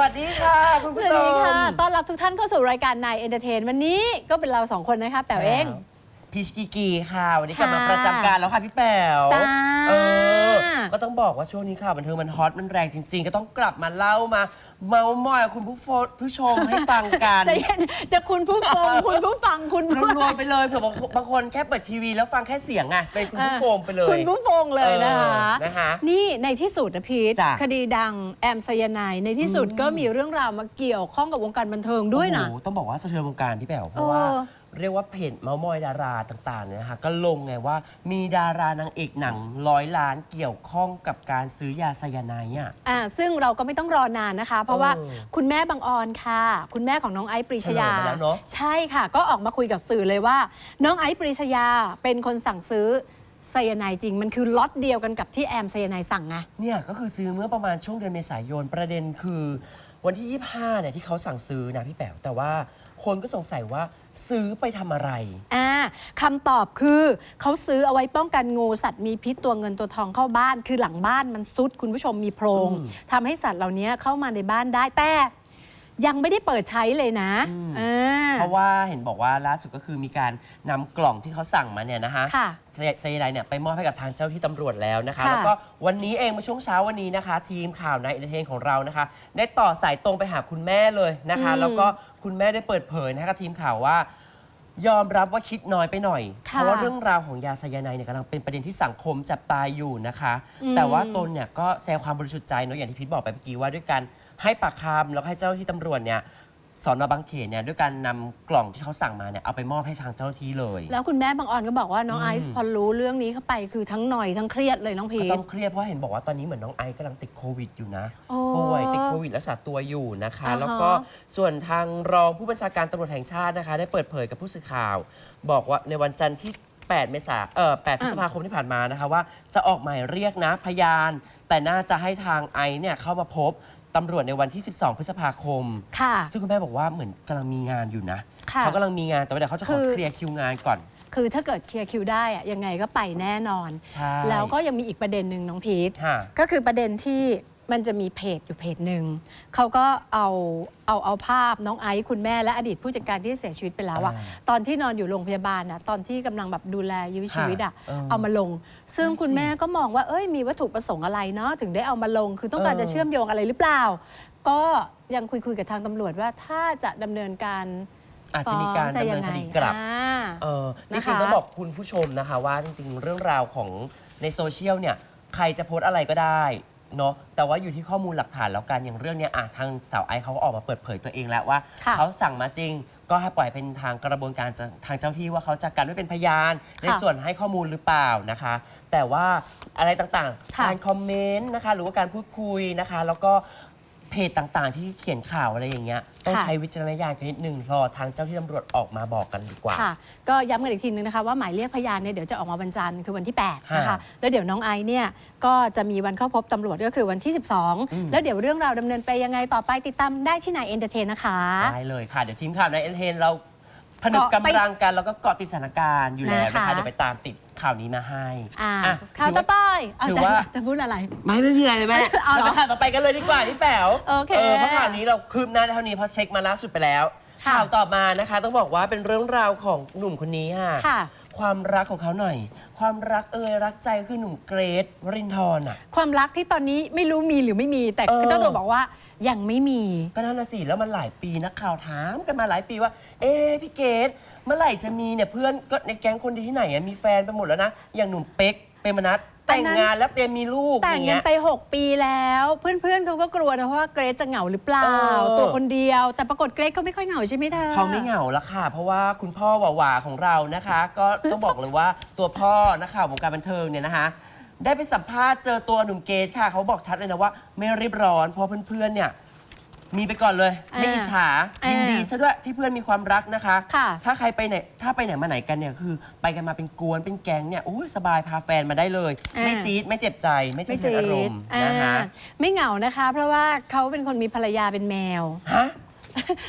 วัสดีค่ะคุณสผู้วัสชดีม ค่ะ ต้อนรับทุกท่านเข้าสู่รายการนายเอนเตอร์เทน วันนี้ก็เป็นเราสองคนนะคะแป๋วเอง พีชกีกีค่ะวันนี้กลับมาค่ะประจำการแล้วค่ะพี่แป๋วจ้าเออ ก็ต้องบอกว่าช่วงนี้ข่าวบันเทิงมันฮอตมันแรงจริง ๆ ก็ต้องกลับมาเล่ามา เมาส์มอยกับคุณผู้โฟผู้ชมให้ฟังกันจะเย็นจะคุณผู้ชมคุณผู้ฟังคุณผู้รวมๆไปเลยเผื่อบางบางคนแค่เปิดทีวีแล้วฟังแค่เสียงไงเป็นคุณผู้โฟมไปเลยคุณผู้ฟังเลยนะคะ เออนะคะ นี่ในที่สุดนะพีทจ้ะ คดีดังแอมไซยาไนด์ในที่สุดก็มีเรื่องราวมาเกี่ยวข้องกับวงการบันเทิงด้วยนะ โอ้โหต้องบอกว่าสะเทือนวงการพี่แป๋วเพราะว่าเออ เรียกว่าเพจเมาส์มอยดาราต่างๆเนี่ยนะคะก็ลงไงว่ามีดารานางเอกหนังร้อยล้านเกี่ยวข้องกับการซื้อยาไซยาไนด์อะ อ่าซึ่งเราก็ไม่ต้องรอนานนะคะ เพราะว่าเออคุณแม่บางออนค่ะ คุณแม่ของน้องไอซ์ปรีชยา เฉลยมาแล้วเนอะใช่ค่ะ ก็ออกมาคุยกับสื่อเลยว่า น้องไอซ์ปรีชยาเป็นคนสั่งซื้อ ไซยาไนด์จริง มันคือล็อตเดียวกันกับที่แอมไซยาไนด์สั่งไง เนี่ยก็คือซื้อเมื่อประมาณช่วงเดือนเมษายนประเด็นคือ วันที่ 25เนี่ยที่เขาสั่งซื้อนะพี่แป๋วแต่ว่าคนก็สงสัยว่าซื้อไปทำอะไร อ่าคำตอบคือเขาซื้อเอาไว้ป้องกันงูสัตว์มีพิษตัวเงินตัวทองเข้าบ้าน คือหลังบ้านมันซุดคุณผู้ชมมีโพรงอืม ทำให้สัตว์เหล่านี้เข้ามาในบ้านได้แต่ ยังไม่ได้เปิดใช้เลยนะอืมอ่าเพราะว่าเห็นบอกว่าล่าสุดก็คือมีการนำกล่องที่เขาสั่งมาเนี่ยนะคะค่ะไซยาไนด์เนี่ยไปมอบให้กับทางเจ้าที่ตำรวจแล้วนะคะ ค่ะแล้วก็วันนี้เองเมื่อช่วงเช้าวันนี้นะคะ ทีมข่าวนายเอนเตอร์เทนของเรานะคะ ได้ต่อสายตรงไปหาคุณแม่เลยนะคะ อืมแล้วก็คุณแม่ได้เปิดเผยนะคะกับทีมข่าวว่า ยอมรับว่าคิดน้อยไปหน่อย ค่ะเพราะว่าเรื่องราวของยาไซยาไนด์เนี่ยกำลังเป็นประเด็นที่สังคมจับตาอยู่นะคะ อืม แต่ว่าตนเนี่ยก็แสดงความบริสุทธิ์ใจเนอะอย่างที่พีทบอกไปเมื่อกี้ว่าด้วยการ ให้ปากคำแล้วก็ให้เจ้าหน้าที่ตำรวจเนี่ยสอนอบางเขนเนี่ยด้วยการนำกล่องที่เขาสั่งมาเนี่ยเอาไปมอบให้ทางเจ้าหน้าที่เลย แล้วคุณแม่บางออนก็บอกว่าน้องอืม ไอซ์พอรู้เรื่องนี้เข้าไปคือทั้งหน่อยทั้งเครียดเลยน้องพีก็ทต้องเครียดเพราะเห็นบอกว่าตอนนี้เหมือนน้องไอซ์กำลังติดโควิดอยู่นะ โอ้ ป่วยติดโควิดรักษาตัวอยู่นะคะ อ่าฮะแล้วก็ส่วนทางรองผู้บัญชาการตำรวจแห่งชาตินะคะ ได้เปิดเผยกับผู้สื่อข่าว บอกว่าในวันจันทร์ที่ 8 เมษาเอ่อ8พฤษภาคมที่ผ่านมานะคะว่าจะออกหมายเรียกนะพยาน แต่น่าจะให้ทางไอซ์เนี่ยเข้ามาพบ ตำรวจในวันที่ 12 พฤษภาคม ค่ะ ซึ่งคุณแม่บอกว่าเหมือนกำลังมีงานอยู่นะ ค่ะเขากำลังมีงานแต่ว่าเดี๋ยวเขาจะขคืออเคลียร์คิวงานก่อน คือถ้าเกิดเคลียร์คิวได้อะยังไงก็ไปแน่นอน ใช่แล้วก็ยังมีอีกประเด็นหนึ่งน้องพีท ค่ะ ก็คือประเด็นที่ มันจะมีเพจอยู่เพจหนึ่งเขาก็เอาเอาเอาภาพน้องไอซ์คุณแม่และอดีตผู้จัดการที่เสียชีวิตไปแล้วอะอ่าตอนที่นอนอยู่โรงพยาบาลอะตอนที่กำลังแบบดูแลยื้อชีวิตอะเออเอามาลง ซึ่งนั่นสิคุณแม่ก็มองว่าเอ้ยมีวัตถุประสงค์อะไรเนาะถึงได้เอามาลง คือต้องการเออ จะเชื่อมโยงอะไรหรือเปล่า ก็ยังคุยคุยๆกับทางตำรวจว่าถ้าจะดำเนินการอาจจะมีการฟ้องดำเนินคดีกลับอ่า เออจนะคะริงๆต้องบอกคุณผู้ชมนะคะว่าจริงๆ เรื่องราวของในโซเชียลเนี่ย ใครจะโพสต์อะไรก็ได้ เนาะแต่ว่าอยู่ที่ข้อมูลหลักฐานแล้วกันอย่างเรื่องเนี้ยอะทางสาวไอซ์เขาก็ออกมาเปิดเผยตัวเองแล้วว่า ค่ะเขาสั่งมาจริง ก็ให้ปล่อยเป็นทางกระบวนการจะทางเจ้าที่ว่าเขาจะกันไว้เป็นพยาน ในส่วนให้ข้อมูลหรือเปล่านะคะ แต่ว่าอะไรต่างๆ ค่ะ การคอมเมนต์นะคะ หรือว่าการพูดคุยนะคะ แล้วก็เพ จต่างๆ ที่เขียนข่าวอะไรอย่างเงี้ยต้องค่ะ ใช้วิจารณญาณกันนิดนึงรอทางเจ้าที่ตำรวจออกมาบอกกันดีกว่า ค่ะ ก็ย้ำกันอีกทีนึงนะคะว่าหมายเรียกพยานเนี่ยเดี๋ยวจะออกมาวันจันทร์คือวันที่8นะคะฮะแล้วเดี๋ยวน้องไอซ์เนี่ยก็จะมีวันเข้าพบตำรวจก็คือวันที่อืม12 แล้วเดี๋ยวเรื่องราวดำเนินไปยังไงต่อไปติดตามได้ที่นายเอนเตอร์เทนนะคะ ได้เลยค่ะ เดี๋ยวทีมข่าวในเอ็นเทนเราผ นึกเกาะติดกำลังกันแล้วก็เกาะติดสถานการณ์อยู่แล้วนะนะคะคะ เดี๋ยวไปตามติดข่าวนี้มาให้อ่าอะข่าวถืต่ออไปว่าเอาถือจะว่าจะพูดอะไร ไม่ไม่มีอะไรเลยแม่เอาเหรอเราไปข่าวต่อไปกันเลยดีกว่าพี่แป๋วโอเคเพราะข่าวนี้เราคืบหน้าเท่านี้เพราะเช็คมาล่าสุดไปแล้ว ค่ะ ข่าวต่อมานะคะ ต้องบอกว่าเป็นเรื่องราวของหนุ่มคนนี้ค่ะ ค่ะ ความรักของเขาหน่อย ความรักเอ่ยรักใจคือหนุ่มเกรทวรินทร์อะ ความรักที่ตอนนี้ไม่รู้มีหรือไม่มี แต่เออ เจ้าตัวบอกว่ายังไม่มี ก็นั่นนะสิแล้วมันหลายปีนักข่าวถามกันมาหลายปีว่า เอ๊ะพี่เกดเมื่อไหร่จะมีเนี่ยเพื่อนก็ในแก๊งคนดีที่ไหนอะมีแฟนไปหมดแล้วนะอย่างหนุ่มเป๊ก เปรมนัทอันแต่งนั้นงานแล้วเตรียมมีลูกแต่องย่างกัเงี้นย ไป 6 ปีแล้ว เพื่อนๆเขาก็กลัวนะเพราะว่าเกรซจะเหงาหรือเปล่า เออ ตัวคนเดียว แต่ปรากฏเกรซเขาไม่ค่อยเหงาใช่ไหมเธอ เขาไม่เหงาละค่ะ เพราะว่าคุณพ่อหวาๆของเรานะคะ ก็ต้องบอกเลยว่าตัวพ่อนักข่าววงการบันเทิงเนี่ยนะคะ ได้ไปสัมภาษณ์เจอตัวหนุ่มเกดค่ะ เขาบอกชัดเลยนะว่า ไม่รีบร้อนเพราะเพื่อนๆเนี่ย มีไปก่อนเลยอ่าไม่อิจฉาอ่ายิยินดีซะด้วยที่เพื่อนมีความรักนะคะ ค่ะ ถ้าใครไปไหนถ้าไปไหนมาไหนกันเนี่ยคือ ไปกันมาเป็นกวนเป็นแก๊งเนี่ยโอ้ยสบายพาแฟนมาได้เลยอ่าไม่จี๊ดไม่เจ็บใจไม่ไม่เจ็บจีอารมดณ์อ่านะคะ ไม่เหงานะคะ เพราะว่าเขาเป็นคนมีภรรยาเป็นแมว ฮะ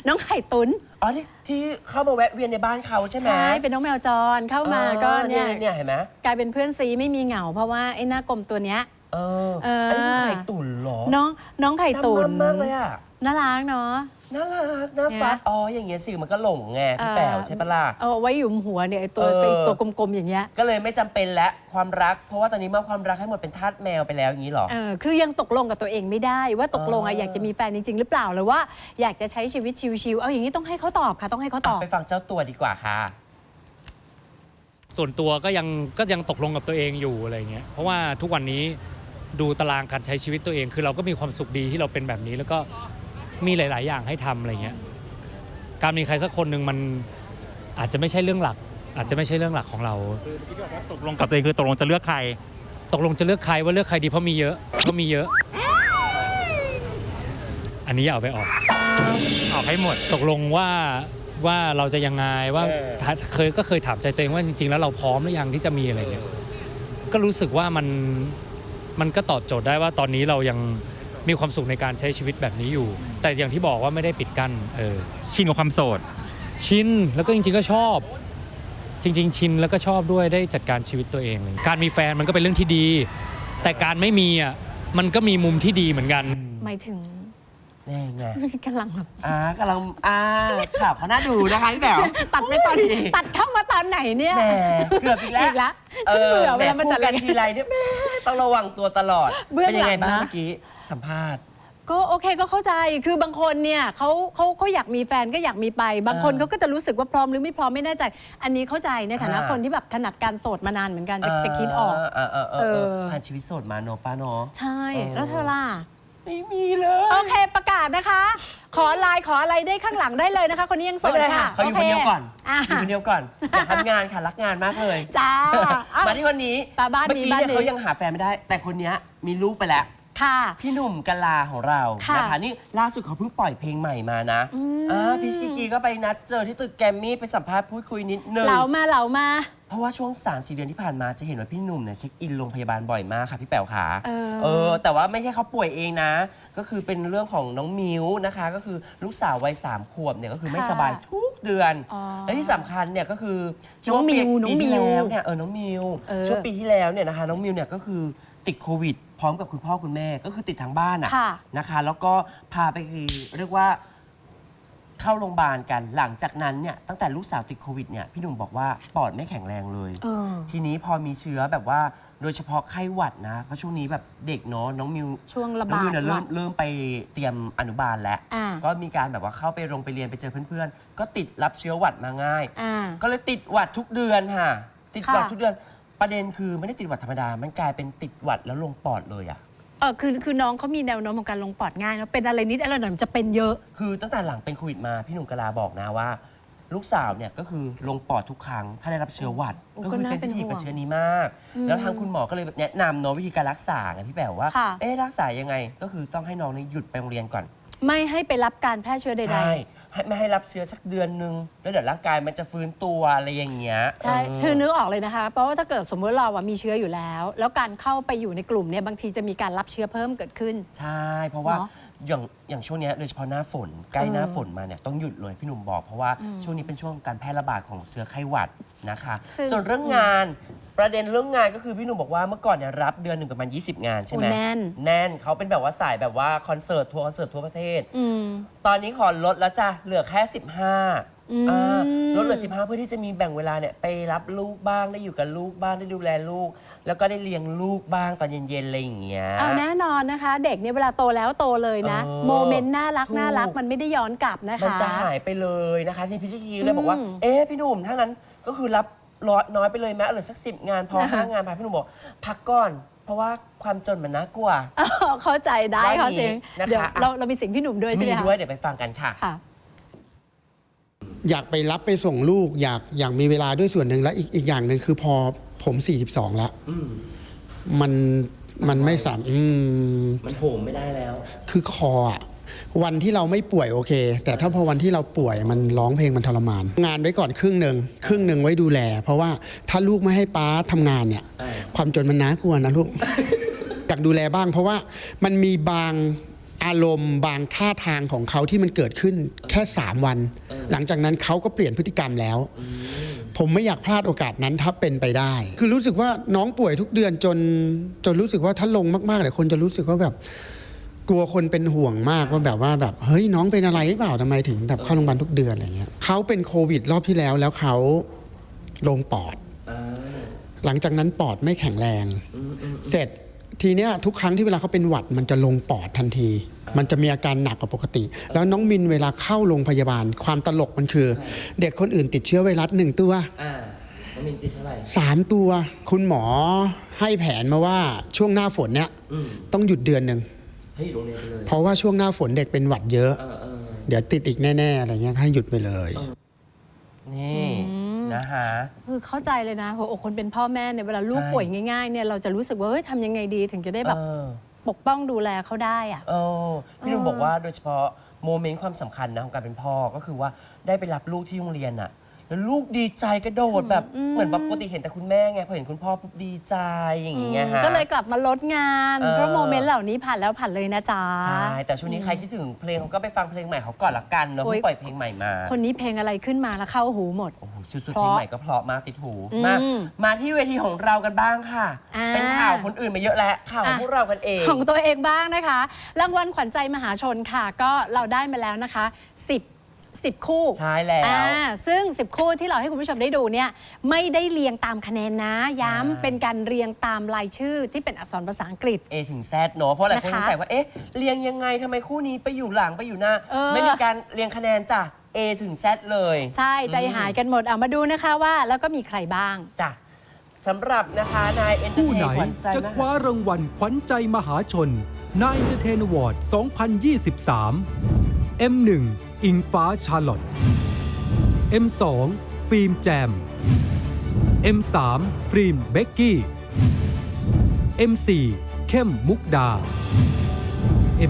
น้องไข่ตุนอ๋อที่ที่เข้ามาแวะเวียนในบ้านเขาใช่ไหมใช่เป็นน้องแมวจรเข้ามาอ๋อก็เนี่ยเนี่ยเห็นไหมกลายเป็นเพื่อนซีไม่มีเหงา เพราะว่าไอ้หน้ากลมตัวเนี้ย เออเอออั อันนี้คือไข่ตุ๋นเหรอน้องน้องไข่ตุนจำมั่มากเลยอะ น่ารักเนาะ น่ารักน่าเนี่ยฟัดอ๋ออย่างเงี้ยสิมันก็หลงไงพี่เออแป๋วใช่ปะล่ะเอาไว้หยุมหัวเนี่ยไอ้ตัวเออไอ้ตัวกลมๆอย่างเงี้ยก็เลยไม่จำเป็นแล้วความรัก เพราะว่าตอนนี้มอบความรักให้หมดเป็นทาสแมวไปแล้วอย่างนี้เหรอเออคือยังตกลงกับตัวเองไม่ได้ว่าตกลงอะอ๋อออยากจะมีแฟนจริง ๆ หรือเปล่าหรือว่าอยากจะใช้ชีวิตชิวๆเอาอย่างนี้ต้องให้เขาตอบค่ะต้องให้เขาตอบไปฟังเจ้าตัวดีกว่าค่ะ ส่วนตัวก็ยังก็ยังตกลงกับตัวเองอยู่อะไรเงี้ยเพราะว่าทุกวันนี้ดูตารางการใช้ชีวิตตัวเอง คือเราก็มีความสุขดีที่เราเป็นแบบนี้แล้วก็ มีหลาย ๆ อย่างให้ทำอะไรเงี้ยการมีใครสักคนหนึ่งมันอาจจะไม่ใช่เรื่องหลัก อาจจะไม่ใช่เรื่องหลักของเราตกลงกับตัวเองคือตกลงจะเลือกใคร ตกลงจะเลือกใครว่าเลือกใครดีเพราะมีเยอะก็มีเยอะ อันนี้อย่าเอาไปออก ออกให้หมด ตกลงว่าว่าเราจะยังไงว่าเออ ถ้าเคยก็เคยถามใจตัวเองว่าจริง ๆ แล้วเราพร้อมหรือยังที่จะมีอะไรเงี้ยก็รู้สึกว่ามันมันก็ตอบโจทย์ได้ว่าตอนนี้เรายัง มีความสุขในการใช้ชีวิตแบบนี้อยู่ แต่อย่างที่บอกว่าไม่ได้ปิดกั้นเออชินกับความโสด ชินแล้วก็จริงๆก็ชอบ จริง ๆ ชินแล้วก็ชอบด้วยได้จัดการชีวิตตัวเองเลยการมีแฟนมันก็เป็นเรื่องที่ดี แต่การไม่มีอะมันก็มีมุมที่ดีเหมือนกัน หมายถึงแน่ไงกำลังแบบอ่ากำลังอ่าข่าวเขาน่าดูนะคะพี่แป๋ว ตัดไปตอนตัดเข้ามาตอนไหนเนี่ยแหมเกือบอีกแล้วอีกแล้วฉันเบื่อเวลามันจัดแหรายคู่กันการทีไรเนี่ยแม่ต้องระวังตัวตลอด เบื้องเป็นยังไงหลังบ้างนะ เมื่อกี้ สัมภาษณ์ ก็โอเคก็เข้าใจคือบางคนเนี่ยเขาเขาเขาอยากมีแฟนก็อยากมีไป บางคนเออเขาก็จะรู้สึกว่าพร้อมหรือไม่พร้อมไม่แน่ใจ อันนี้เข้าใจในฐานะอ่า คนที่แบบถนัดการโสดมานานเหมือนกันจะจะคิดออกเออเออเออเออเออ ผ่านชีวิตโสดมาเนอะป้าเนอะใช่เออ แล้วเธอล่ะ ไม่มีเลย โอเคประกาศนะคะ ขอไลน์ขออะไรได้ข้างหลังได้เลยนะคะ คนนี้ยังโสไม่ดเป็นไรค่ะค่ะเขาอยู่คนเดียวก่อนอะอยู่คนเดียวก่อนอยากทำงานค่ะรักงานมากเลยจ้าเอ้ามาที่คนนี้ตาบ้านเมื่อนี้กี้บ้านเนี่ยนี้เขายังหาแฟนไม่ได้ แต่คนเนี้ยมีลูกไปแล้ว ค่ะ พี่หนุ่มกะลาของเราค่ะนะคะนี่ล่าสุดเขาเพิ่งปล่อยเพลงใหม่มานะอืม อ่าพี่ชิกีก็ไปนัดเจอที่ตึกแกรมมี่ไปสัมภาษณ์พูดคุยนิดนึง เหลามาเหลามา เพราะว่าช่วง 3 4 เดือนที่ผ่านมาจะเห็นว่าพี่หนุ่มเนี่ยเช็คอินโรงพยาบาลบ่อยมากค่ะพี่แป๋วขาเออเออแต่ว่าไม่ใช่เขาป่วยเองนะ ก็คือเป็นเรื่องของน้องมิวนะคะ ก็คือลูกสาววัยสามขวบเนี่ยก็คือไม่ค่ะสบายทุกเดือน อ๋อ และที่สำคัญเนี่ยก็คือน้องมิวปีน้องปีที่มิวแล้วเนี่ยเออน้องมิวเออช่วงปีที่แล้วเนี่ยนะคะน้องมิวเนี่ยก็คือ ติดโควิด พร้อมกับคุณพ่อคุณแม่ก็คือติดทั้งบ้านอะค่ะ นะคะ แล้วก็พาไปคือเรียกว่าเข้าโรงพยาบาลกันหลังจากนั้นเนี่ยตั้งแต่ลูกสาวติดโควิดเนี่ยพี่หนุ่มบอกว่าปอดไม่แข็งแรงเลย เออ ทีนี้พอมีเชื้อแบบว่าโดยเฉพาะไข้หวัดนะ เพราะช่วงนี้แบบเด็กเนาะน้องมิวช่วงระน้องบามิดวเนี่ยหเริ่วัมดเริ่มไปเตรียมอนุบาลแล้ว อ่า ก็มีการแบบว่าเข้าไปโรงไปเรียนไปเจอเพื่อนๆ ก็ติดรับเชื้อหวัดมาง่าย อ่า ก็เลยติดหวัดทุกเดือนค่ะ ติดหวัดค่ะ ทุกเดือน ประเด็นคือไม่ได้ติดหวัดธรรมดา มันกลายเป็นติดหวัดแล้วลงปอดเลยอะเออคือคือน้องเขามีแนวโน้มของการลงปอดง่ายแล้วเป็นอะไรนิดอะไรหน่อยมันจะเป็นเยอะ คือตั้งแต่หลังเป็นโควิดมาพี่หนุ่มกะลาบอกนะว่า ลูกสาวเนี่ยก็คือลงปอดทุกครั้ง ถ้าได้รับเชื้อหวัด โอ้ก็ก็คือน่าเซนเป็ซินทีฟห่วงกับเชื้อนี้มากอืมแล้วทางคุณหมอก็เลยแบบแนะนำเนาะวิธีการรักษาไงพี่แป๋วว่าค่ะ เอ๊ะรักษายังไงก็คือต้องให้น้องเนี่ยหยุดไปโรงเรียนก่อน ไม่ให้ไปรับการแพร่เชื้อใดใช่ให้ไม่ให้รับเชื้อสักเดือนนึง แล้วเดี๋ยวร่างกายมันจะฟื้นตัวอะไรอย่างเงี้ยๆ ใช่เออคือนึกออกเลยนะคะ เพราะว่าถ้าเกิดสมมติเราอะมีเชื้ออยู่แล้ว แล้วการเข้าไปอยู่ในกลุ่มเนี่ยบางทีจะมีการรับเชื้อเพิ่มเกิดขึ้น ใช่ เพราะว่าเนอะ อย่างอย่างช่วงเนี้ยโดยเฉพาะหน้าฝนใกล้เออหน้าฝนมาเนี่ยต้องหยุดเลยพี่หนุ่มบอกเพราะว่าอืมช่วงนี้เป็นช่วงการแพร่ระบาดของเชื้อไข้หวัดนะคะ ซึ่ง ส่วนเรื่องงานประเด็นเรื่องงานก็คือพี่หนุ่มบอกว่าเมื่อก่อนเนี่ยรับเดือนหนึ่งประมาณ 20 งานใช่ไหมโอ้แน่น แน่นเขาเป็นแบบว่าสายแบบว่าคอนเสิร์ตทัวร์คอนเสิร์ตทั่วประเทศ อืม ตอนนี้ขอลดแล้วจ้ะเหลือแค่ 15อื ม อ่าลดเหลือ15 เพื่อที่จะมีแบ่งเวลาเนี่ยไปรับลูกบ้างได้อยู่กับลูกบ้างได้ดูแลลูก แล้วก็ได้เลี้ยงลูกบ้างตอนเย็นๆอะไรอย่างเงี้ย เอาแน่นอนนะคะ เด็กเนี่ยเวลาโตแล้วโตเลยนะ เออโมเมนต์น่ารักถูก น่ารักมันไม่ได้ย้อนกลับนะคะ มันจะหายไปเลยนะคะที่พิชิกีเลยบอกว่า อืมเอ๊ะพี่หนุ่มถ้างั้นก็คือรับลดน้อยไปเลยแม้เหลือสักสิบงานพอนะคะ ห้างานพาพี่หนุ่มบอก พักก่อน เพราะว่าความจนมันน่ากลัวอ๋อเข้าใจได้ได้ค่ะนี้เสียงนะคะเดี๋ยวอะ เราเรามีเสียงพี่หนุ่มด้วยใช่มีไหมคะด้วยเดี๋ยวไปฟังกันค่ะ ค่ะ อยากไปรับไปส่งลูก อยากอยากมีเวลาด้วยส่วนหนึ่งแล้วอีกอีกอย่างหนึ่งคือพอผม 42 แล้วอืมมันมันไม่สามอืมมันโหมไม่ได้แล้ว คือคออะวันที่เราไม่ป่วยโอเค แต่ถ้าพอวันที่เราป่วยมันร้องเพลงมันทรมาน งานไว้ก่อนครึ่งหนึ่งครึ่งหนึ่งไว้ดูแล เพราะว่าถ้าลูกไม่ให้ป้าทำงานเนี่ยเออความจนมันน่ากลัวนะลูก อยากดูแลบ้าง เพราะว่ามันมีบาง อารมณ์บางท่าทางของเขาที่มันเกิดขึ้นแค่ 3 วัน หลังจากนั้นเขาก็เปลี่ยนพฤติกรรมแล้ว ผมไม่อยากพลาดโอกาสนั้นถ้าเป็นไปได้ คือรู้สึกว่าน้องป่วยทุกเดือนจนจนรู้สึกว่าถ้าลงมากๆเนี่ยคนจะรู้สึกว่าแบบกลัวคนเป็นห่วงมากว่าแบบว่าแบบเฮ้ยน้องเป็นอะไรหรือเปล่าทำไมถึงแบบเข้าโรงพยาบาลทุกเดือนอะไรเงี้ยเขาเป็นโควิดรอบที่แล้วแล้วเขาลงปอดหลังจากนั้นปอดไม่แข็งแรง เสร็จ ทีเนี้ยทุกครั้งที่เวลาเขาเป็นหวัดมันจะลงปอดทันที มันจะมีอาการหนักกว่าปกติ แล้วน้องมินเวลาเข้าโรงพยาบาล ความตลกมันคือ เด็กคนอื่นติดเชื้อไวรัสหนึ่งตัวอ่าน้องมินติดเท่าไหร่สามตัว คุณหมอให้แผนมาว่าช่วงหน้าฝนเนี้ยอืมต้องหยุดเดือนหนึ่งให้อยู่โรงเรียนไปเลยเพราะว่าช่วงหน้าฝนเด็กเป็นหวัดเยอะ เออเออเดี๋ยวติดอีกแน่ๆอะไรเงี้ยให้หยุดไปเลย นี่ นะฮะคือเข้าใจเลยนะหัวอกคนเป็นพ่อแม่เนี่ยเวลาลูกใช่ ป่วยง่ายๆเนี่ยเราจะรู้สึกว่าเฮ้ยทำยังไงดีถึงจะได้แบบเออ ปกป้องดูแลเขาได้อะ เออพี่หนุ่มเออบอกว่าโดยเฉพาะโมเมนต์ความสำคัญนะของการเป็นพ่อก็คือว่าได้ไปรับลูกที่โรงเรียนอะแล้วลูกดีใจกระโดดแบบเหมือนแบบปกติเห็นแต่คุณแม่ไงพอเห็นคุณพ่อปุ๊บดีใจอย่างเงี้ยฮะ ก็เลยกลับมาลดงาน เออ เพราะโมเมนต์เหล่านี้ผ่านแล้วผ่านเลยนะจ๊ะ ใช่แต่ช่วงนี้ใครคิดถึงเพลงเขาก็ไปฟังเพลงใหม่เขาก่อนละกันเนาะโอ๊ยเพิ่งปล่อยเพลงใหม่มาคนนี้เพลงอะไรขึ้นมาแล้วเข้าหูหมด โอ้โห สุดๆเพเพลราะงใหม่ก็เพราะมากติดหูอืมมามาที่เวทีของเรากันบ้างค่ะ อ่า เป็นข่าวคนอื่นมาเยอะแล้วข่าวของอะพวกเรากันเอง ของตัวเองบ้างนะคะ รางวัลขวัญใจมหาชนค่ะ ก็เราได้มาแล้วนะคะ 10 10 คู่ใช่แล้ว อ่าซึ่ง 10 คู่ที่เราให้คุณผู้ชมได้ดูเนี่ยไม่ได้เรียงตามคะแนนนะ ย้ำใช่เป็นการเรียงตามรายชื่อที่เป็นอักษรภาษาอังกฤษ A ถึง Z เนอะเพราะหลายคนนะคะสงสัยว่าเอ๊ะเรียงยังไงทำไมคู่นี้ไปอยู่หลังไปอยู่หน้า เออ ไม่มีการเรียงคะแนนจ้ะ A ถึง Z เลยใช่ใจหายกันหมดเอามาดูนะคะว่าแล้วก็มีใครบ้าง จ้ะสำหรับนะคะนายเอนเตอร์ผู้เทไหนนขวัญใจจะมคว้าหารางวัลขวัญใจมหาชนนาย Entertain Award 2023 M1 อิงฟ้าชาร์ลอต M2 ฟิล์มแจม M3 ฟิล์มเบกกี้ M4 เข้มมุกดา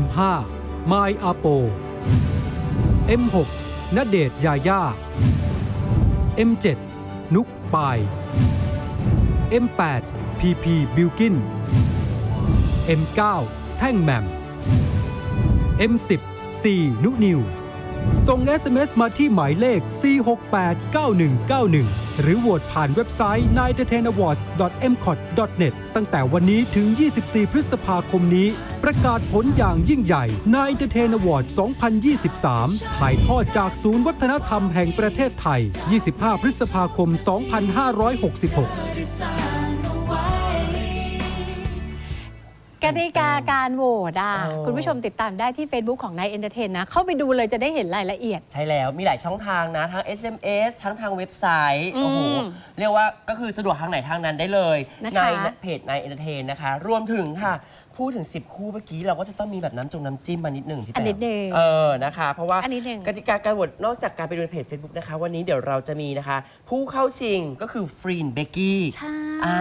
M5 ไมอาโป M6 ณเดชยาย่า M7 นุกปาย M8 PP บิลกิน M9 แท่งแหมม M10 C นุนิว ส่ง SMS มาที่หมายเลข 4689191 หรือโหวตผ่านเว็บไซต์ n i g h t e n a w a r d s m c o t n e t ตั้งแต่วันนี้ถึง 24 พฤษภาคมนี้ ประกาศผลอย่างยิ่งใหญ่ n i g h t e n a w a r d 2023 ถ่ายทอดจากศูนย์วัฒนธรรมแห่งประเทศไทย 25 พฤษภาคม 2566 กติกาการโหวตอะเออ คุณผู้ชมติดตามได้ที่ Facebook ของนายเอนเตอร์เทนนะ เข้าไปดูเลยจะได้เห็นรายละเอียด ใช่แล้วมีหลายช่องทางนะ ทั้ง SMS ทั้งทางเว็บไซต์อืมโอ้โหเรียกว่าก็คือสะดวกทางไหนทางนั้นได้เลยนะคะ ในเพจนายเอนเตอร์เทนนะคะ รวมถึงค่ะ พูดถึง 10 คู่เมื่อกี้เราก็จะต้องมีแบบน้ำจงน้ำจิ้มมานิดหนึ่งพี่อันแป๋นิดหนึ่งเออนะคะ เพราะว่าอันนิดหนึ่ง กติกาการโหวตนอกจากการไปดูในเพจ Facebook นะคะ วันนี้เดี๋ยวเราจะมีนะคะ ผู้เข้าชิงก็คือฟรีนเบกกี้ใช่ อ่า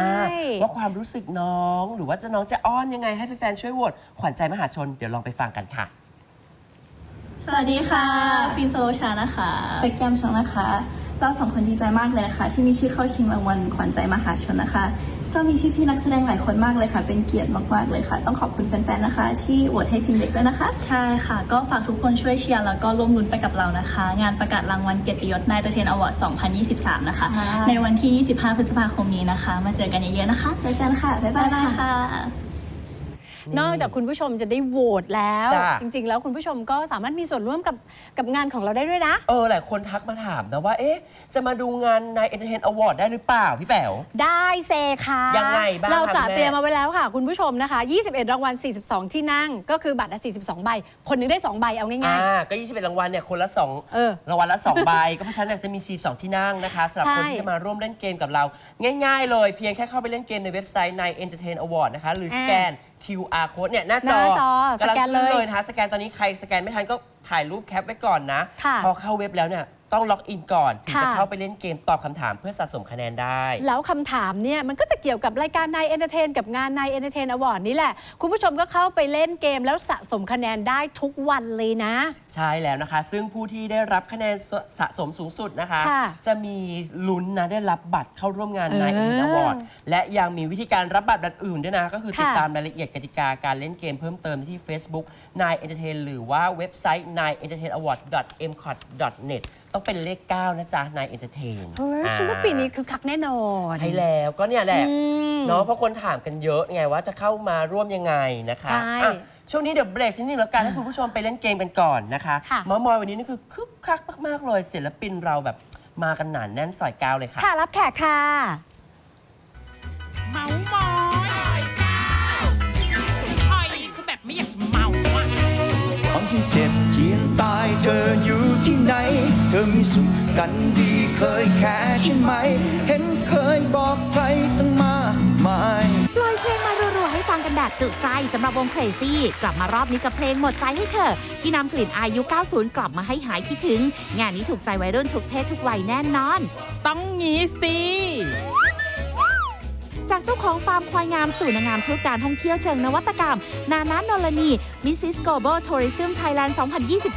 ว่าความรู้สึกน้องหรือว่าจะน้องจะอ้อนยังไงให้แฟนๆช่วยโหวตขวัญใจมหาชนเดี๋ยวลองไปฟังกันค่ะ สวัสดีค่ะฟินโซโลชานะคะ เป็กแกมชองนะคะ เราสองคนดีใจมากเลยนะคะที่มีชื่อเข้าชิงรางวัลขวัญใจมหาชนนะคะ ก็มีพี่ๆนักแสดงหลายคนมากเลยค่ะ เป็นเกียรติมากๆเลยค่ะ ต้องขอบคุณแฟนๆนะคะ ที่โหวตให้ฟินเด็กด้วยนะคะ ใช่ค่ะ ก็ฝากทุกคนช่วยเชียร์แล้วก็ร่วมลุ้นไปกับเรานะคะ งานประกาศรางวัลเกียรติยศนายตเทนอวอร์ด2023 นะคะค่ะในวันที่ 25 พฤษภาคมนี้นะคะ มาเจอกันเยอะๆนะคะ เจอกันค่ะ บ๊ายบาบ๊ายยบายค่ะค่ะ นอกจากคุณผู้ชมจะได้โหวตแล้ว จ้ะ จริง ๆ แล้วคุณผู้ชมก็สามารถมีส่วนร่วมกับกับงานของเราได้ด้วยนะ เออหลายคนทักมาถามนะว่า เอ๊ะ จะมาดูงานใน Entertain Award ได้หรือเปล่า พี่แป๋ว ได้เซค่ะยังไงบ้างเราคะจัดคุณแม่ เตรียมมาไว้แล้วค่ะ คุณผู้ชมนะคะ 21 รางวัล 42 ที่นั่ง ก็คือบัตรละ42 ใบ คนหนึงได้ 2 ใบเอาง่าย อ่าก็21รางวัลเนี่ยคนละ2เออรางวัลละ2ใบ ก็เพราะฉะนั้นเนี่ยจะมี42ที่นั่งนะคะสำหรับใช่ คนที่จะมาร่วมเล่นเกมกับเรา ง่าย ๆ เลย เพียงแค่เข้าไปเล่นเกมในเว็บไซต์ใน Entertain Award นะคะ หรือสแกน QR code เนี่ยหน้าจอหน้าจอำงสแกนเลยขึ้เลยนะคะสแกนตอนนี้ใครสแกนไม่ทันก็ถ่ายรูปแคปไว้ก่อนนะ ค่ะ พอเข้าเว็บแล้วเนี่ย ต้องล็อกอินก่อนถึงจะค่ะ เข้าไปเล่นเกมตอบคำถามเพื่อสะสมคะแนนได้ แล้วคำถามเนี่ยมันก็จะเกี่ยวกับรายการนายเอนเตอร์เทนกับงานนายเอนเตอร์เทนอวอร์ดนี่แหละ คุณผู้ชมก็เข้าไปเล่นเกมแล้วสะสมคะแนนได้ทุกวันเลยนะ ใช่แล้วนะคะ ซึ่งผู้ที่ได้รับคะแนนสสะสมสูงสุดนะคะ ค่ะจะมีลุ้นนะได้รับบัตรเข้าร่วมงานเออในอินอวอร์ดและยังมีวิธีการรับบัตรแบบอื่นด้วยนะ ก็คือค่ะติดตามรายละเอียดกติกาการเล่นเกมเพิ่มเติมที่ Facebook นาย Entertain หรือว่าเว็บไซต์ n i e n t e r t a i n a w a r d m c o t n e t ต้องเป็นเลข 9 นะจ๊ะนายเอนเตอร์เทนเฮ้ยฉันว่าปีนี้คือคักแน่นอน ใช่แล้วก็เนี่ยแหละอืมเนาะเพราะคนถามกันเยอะไงว่าจะเข้ามาร่วมยังไงนะคะใช่อะช่วงนี้เดี๋ยวเบรกสักนิดนึงแล้วกันให้คุณผู้ชมไปเล่นเกมกันก่อนนะคะค่ะเมามอยวันนี้นี่คือคึกคักมากๆเลยศิลปินเราแบบมากันหนาแน่นสอยก้าวเลยค่ะ ค่ะรับแขกค่ะ เมามอยคอยคือแบบไม่อยากเมาอะตอนที่เจ็บเจียนตายเธออยู่ที่ไหน เธอมีสุขกันดีเคยแค่ใช่ไหม เห็นเคยบอกใครตั้งมากมายปล่อยเพลงมารัวๆให้ฟังกันแบบจุใจสำหรับวง Crazy กลับมารอบนี้กับเพลงหมดใจให้เธอ ที่นำกลิ่นอายุ 90 กลับมาให้หายคิดถึง งานนี้ถูกใจวัยรุ่นทุกเพศทุกวัยแน่นอน ต้องงี้สิ จากเจ้าของฟาร์มควายงามสู่นางงามทูตการท่องเที่ยวเชิงนวัตกรรม นานาโนลนีมิสซิสโกลบอลทัวริซึมไทยแลนด์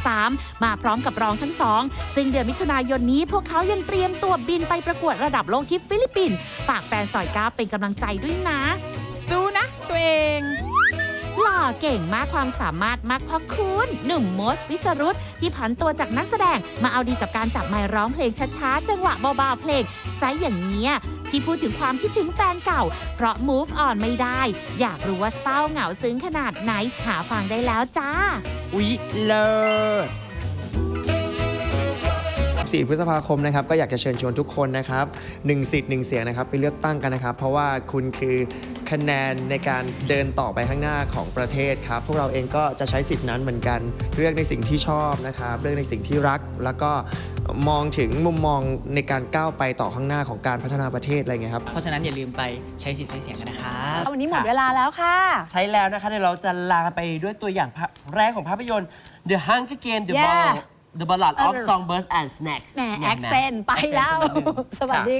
2023 มาพร้อมกับรองทั้งสอง ซึ่งเดือนมิถุนายนนี้พวกเขายังเตรียมตัวบินไปประกวดระดับโลกที่ฟิลิปปินส์ฝากแฟนสอยก้าวเป็นกำลังใจด้วยนะ สู้นะ ตัวเองหล่อเก่งมากความสามารถมากพ่อคุณหนุ่มโมสวิสรุตที่ผันตัวจากนักแสดงมาเอาดีกับการจับไมค์ร้องเพลงช้าๆ จังหวะเบาๆเพลงไซส์อย่างเนี้ย ที่พูดถึงความคิดถึงแฟนเก่า เพราะ move on ไม่ได้ อยากรู้ว่าเศร้าเหงาซึ้งขนาดไหนหาฟังได้แล้วจ้า อุ๊ยเลิศ4พฤษภาคมนะครับก็อยากจะเชิญชวนทุกคนนะครับหนึ่งสิทธิ์หนึ่งเสียงนะครับไปเลือกตั้งกันนะครับ เพราะว่าคุณคือคะแนนในการเดินต่อไปข้างหน้าของประเทศครับ พวกเราเองก็จะใช้สิทธินั้นเหมือนกัน เลือกในสิ่งที่ชอบนะครับเลือกในสิ่งที่รักแล้วก็ มองถึงมุมมองในการก้าวไปต่อข้างหน้าของการพัฒนาประเทศอะไรเงี้ยครับ เพราะฉะนั้นอย่าลืมไปใช้สิทธิ์ใช้เสียงกันนะครับวันนี้หมดเวลาแล้วค่ะ ใช้แล้วนะคะเดี๋ยวเราจะลากันไปด้วยตัวอย่างภาพแรกของภาพยนตร์ The Hunger Game The Yeah Ballad The Ballad of เออ Songbirds and Snacks แหมนี่แอยคเซนต์ไปแล้ว accent มาหนึ่งสวัสดีค่ะ